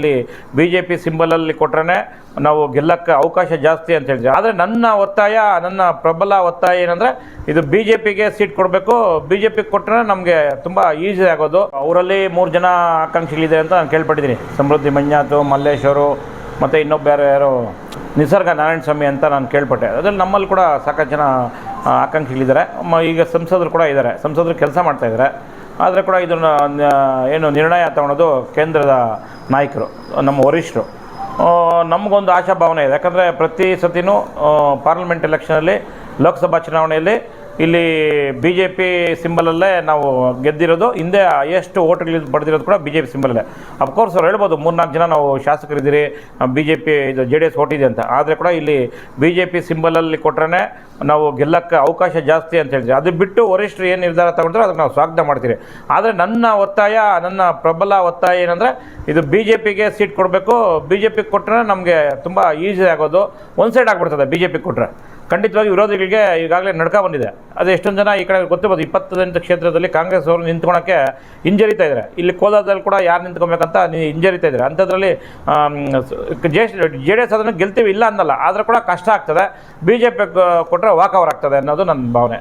ಇಲ್ಲಿ B J P ಸಿಂಬಲಲ್ಲಿ ಕೊಟ್ರೆ ನಾವು ಗೆಲ್ಲಕ್ಕೆ ಅವಕಾಶ ಜಾಸ್ತಿ ಅಂತ ಹೇಳ್ತೀವಿ ಆದರೆ ನನ್ನ ಒತ್ತಾಯ, ನನ್ನ ಪ್ರಬಲ ಒತ್ತಾಯ ಏನಂದರೆ ಇದು ಬಿ ಜೆ ಪಿಗೆ ಸೀಟ್ ಕೊಡಬೇಕು. ಬಿ ಜೆ ಪಿಗೆ ಕೊಟ್ಟರೆ ನಮಗೆ ತುಂಬ ಈಸಿ ಆಗೋದು. ಅವರಲ್ಲಿ ಮೂರು ಜನ ಆಕಾಂಕ್ಷಿಗಳಿದೆ ಅಂತ ನಾನು ಕೇಳ್ಪಟ್ಟಿದ್ದೀನಿ. ಸಮೃದ್ಧಿ ಮಂಜಾತು, ಮಲ್ಲೇಶ್ವರು ಮತ್ತು ಇನ್ನೊಬ್ಬ ಯಾರು ಯಾರೋ, ನಿಸರ್ಗ ನಾರಾಯಣ ಸ್ವಾಮಿ ಅಂತ ನಾನು ಕೇಳ್ಪಟ್ಟೆ. ಅದ್ರಲ್ಲಿ ನಮ್ಮಲ್ಲಿ ಕೂಡ ಸಾಕಷ್ಟು ಜನ ಆಕಾಂಕ್ಷಿಗಳಿದ್ದಾರೆ. ಈಗ ಸಂಸದರು ಕೂಡ ಇದ್ದಾರೆ. ಸಂಸದರು ಕೆಲಸ ಮಾಡ್ತಾ ಇದ್ದಾರೆ. ಆದರೆ ಕೂಡ ಇದನ್ನು ಏನು ನಿರ್ಣಯ ತಗೊಳೋದು ಕೇಂದ್ರದ ನಾಯಕರು, ನಮ್ಮ ವರಿಷ್ಠರು. ನಮಗೊಂದು ಆಶಾಭಾವನೆ ಇದೆ. ಯಾಕಂದರೆ ಪ್ರತಿ ಸತಿನೂ ಪಾರ್ಲಿಮೆಂಟ್ ಎಲೆಕ್ಷನಲ್ಲಿ ಲೋಕಸಭಾ ಚುನಾವಣೆಯಲ್ಲಿ ಇಲ್ಲಿ ಬಿ ಜೆ ಪಿ ಸಿಂಬಲಲ್ಲೇ ನಾವು ಗೆದ್ದಿರೋದು. ಹಿಂದೆ ಎಷ್ಟು ಓಟ್ಗಳು ಪಡೆದಿರೋದು ಕೂಡ ಬಿ ಜೆ ಪಿ ಸಿಂಬಲಲ್ಲೇ ಅಫ್ಕೋರ್ಸ್ ಅವ್ರು ಹೇಳ್ಬೋದು, ಮೂರ್ನಾಲ್ಕು ಜನ ನಾವು ಶಾಸಕರಿದ್ದೀರಿ ಬಿ ಜೆ ಪಿ ಇದು ಜೆ ಡಿ ಎಸ್ ಓಟಿದೆ ಅಂತ. ಆದರೆ ಕೂಡ ಇಲ್ಲಿ ಬಿ ಜೆ ಪಿ ಸಿಂಬಲಲ್ಲಿ ಕೊಟ್ರೇ ನಾವು ಗೆಲ್ಲಕ್ಕೆ ಅವಕಾಶ ಜಾಸ್ತಿ ಅಂತ ಹೇಳ್ತೀವಿ. ಅದು ಬಿಟ್ಟು ವರಿಷ್ಠರು ಏನು ನಿರ್ಧಾರ ತಗೊಂಡ್ರೆ ಅದಕ್ಕೆ ನಾವು ಸ್ವಾಗತ ಮಾಡ್ತೀರಿ. ಆದರೆ ನನ್ನ ಒತ್ತಾಯ, ನನ್ನ ಪ್ರಬಲ ಒತ್ತಾಯ ಏನಂದರೆ ಇದು ಬಿ ಜೆ ಪಿಗೆ ಸೀಟ್ ಕೊಡಬೇಕು. ಬಿ ಜೆ ಪಿಗೆ ಕೊಟ್ಟರೆ ನಮಗೆ ತುಂಬ ಈಸಿ ಆಗೋದು. ಒಂದು ಸೈಡ್ ಆಗಿಬಿಡ್ತದೆ ಬಿ ಜೆ ಪಿ ಕೊಟ್ಟರೆ ಖಂಡಿತವಾಗಿ ವಿರೋಧಿಗಳಿಗೆ ಈಗಾಗಲೇ ನಡ್ಕೊ ಬಂದಿದೆ. ಅದು ಎಷ್ಟೊಂದು ಜನ ಈ ಕಡೆ ಗೊತ್ತಿರ್ಬೋದು ಇಪ್ಪತ್ತೊಂದು ಕ್ಷೇತ್ರದಲ್ಲಿ ಕಾಂಗ್ರೆಸ್ ಅವರು ನಿಂತ್ಕೊಳಕ್ಕೆ ಹಿಂಜರಿತಾ ಇದ್ದಾರೆ. ಇಲ್ಲಿ ಕೋಲಾರದಲ್ಲಿ ಕೂಡ ಯಾರು ನಿಂತ್ಕೊಬೇಕಂತ ಹಿಂಜರಿತಾ ಇದ್ದಾರೆ. ಅಂಥದ್ರಲ್ಲಿ ಜೆ ಜೆ ಡಿ ಎಸ್ ಅದನ್ನು ಗೆಲ್ತೀವಿ ಇಲ್ಲ ಅನ್ನಲ್ಲ, ಆದರೂ ಕೂಡ ಕಷ್ಟ ಆಗ್ತದೆ. ಬಿ ಜೆ ಪಿ ಕೊಟ್ಟರೆ ವಾಕವರ್ ಆಗ್ತದೆ ಅನ್ನೋದು ನನ್ನ ಭಾವನೆ.